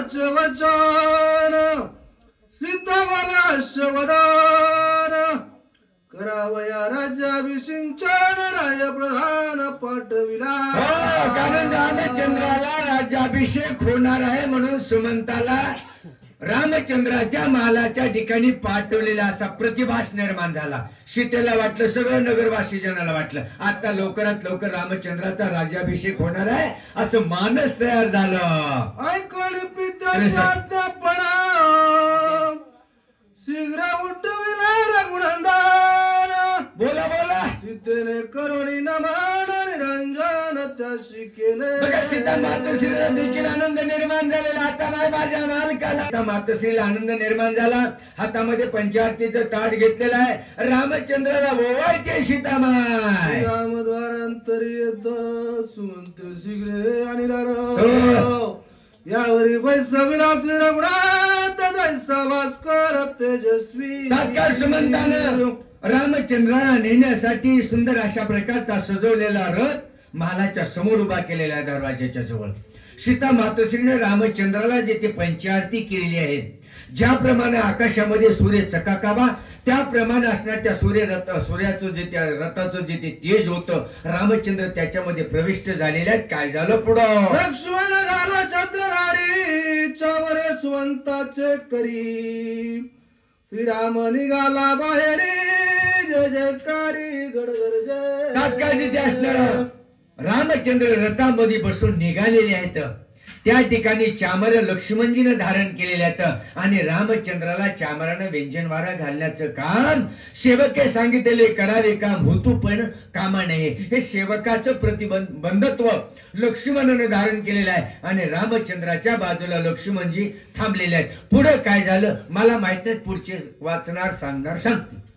वचन सीतावाला शवदान. करावया राज्याभिषिंचन राय प्रधान पाठविला हो, कारण रामचंद्राला राज्याभिषेक होणार आहे म्हणून सुमंताला रामचंद्राच्या महालाच्या ठिकाणी पाठवलेला असा प्रतिभास निर्माण झाला. सीतेला वाटलं सगळं नगरवासी जनाला वाटलं. आता लवकरात लवकर रामचंद्राचा राज्याभिषेक होणार आहे असं मानस तयार झालं. ऐकून शीघ्र उठविला रघुनंदन. बोला बोला. सीतेने करुणी नमन. त्याशी केले बघा सीता मातोश्रीला देखील आनंद निर्माण झालेला. आता नाही माझ्या मालकाला. आता मातोश्रीला आनंद निर्माण झाला. हातामध्ये पंचारतीचं ताट घेतलेलं आहे. रामचंद्राला ओवाळते सीतामाय रामद्वारांतरी येत सुमंत शीघ्र आणि हो. यावरी पैसा विलास रघुनाथ जैसा भास्कर तेजस्वी. तात्काळ सुमंतानं रामचंद्राला नेण्यासाठी सुंदर अशा प्रकारचा सजवलेला रथ महालाच्या समोर उभा केलेला आहे दरवाजाच्या जवळ. सीता मातोश्रीने रामचंद्राला जे ते पंचारती केलेली आहे ज्याप्रमाणे आकाशामध्ये सूर्य चकाकावा त्याप्रमाणे असणार त्या सूर्य रथ सूर्याचं जे त्या रथाचं जे ते तेज होतं रामचंद्र त्याच्यामध्ये प्रविष्ट झालेले आहेत. काय झालं पुढं? लक्ष्मण झाला चंद्रधारी चावरे सुवंताचे करी. श्रीराम निघाला बाहेरी जय जयकारी गडगड जय. तात्काळ तिथे असणार. रामचंद्र रथामध्ये बसून निघालेले आहेत. त्या ठिकाणी चामर लक्ष्मणजीनं धारण केलेले आहेत आणि रामचंद्राला चामरानं व्यंजनवारा घालण्याचं काम सेवके सांगितलेले करावे काम होतो पण कामा नये. हे सेवकाचं प्रतिबंध बंधत्व लक्ष्मणानं धारण केलेलं आहे आणि रामचंद्राच्या बाजूला लक्ष्मणजी थांबलेले आहेत. पुढे काय झालं? मला माहीत नाही पुढचे वाचणार सांगणार सांगते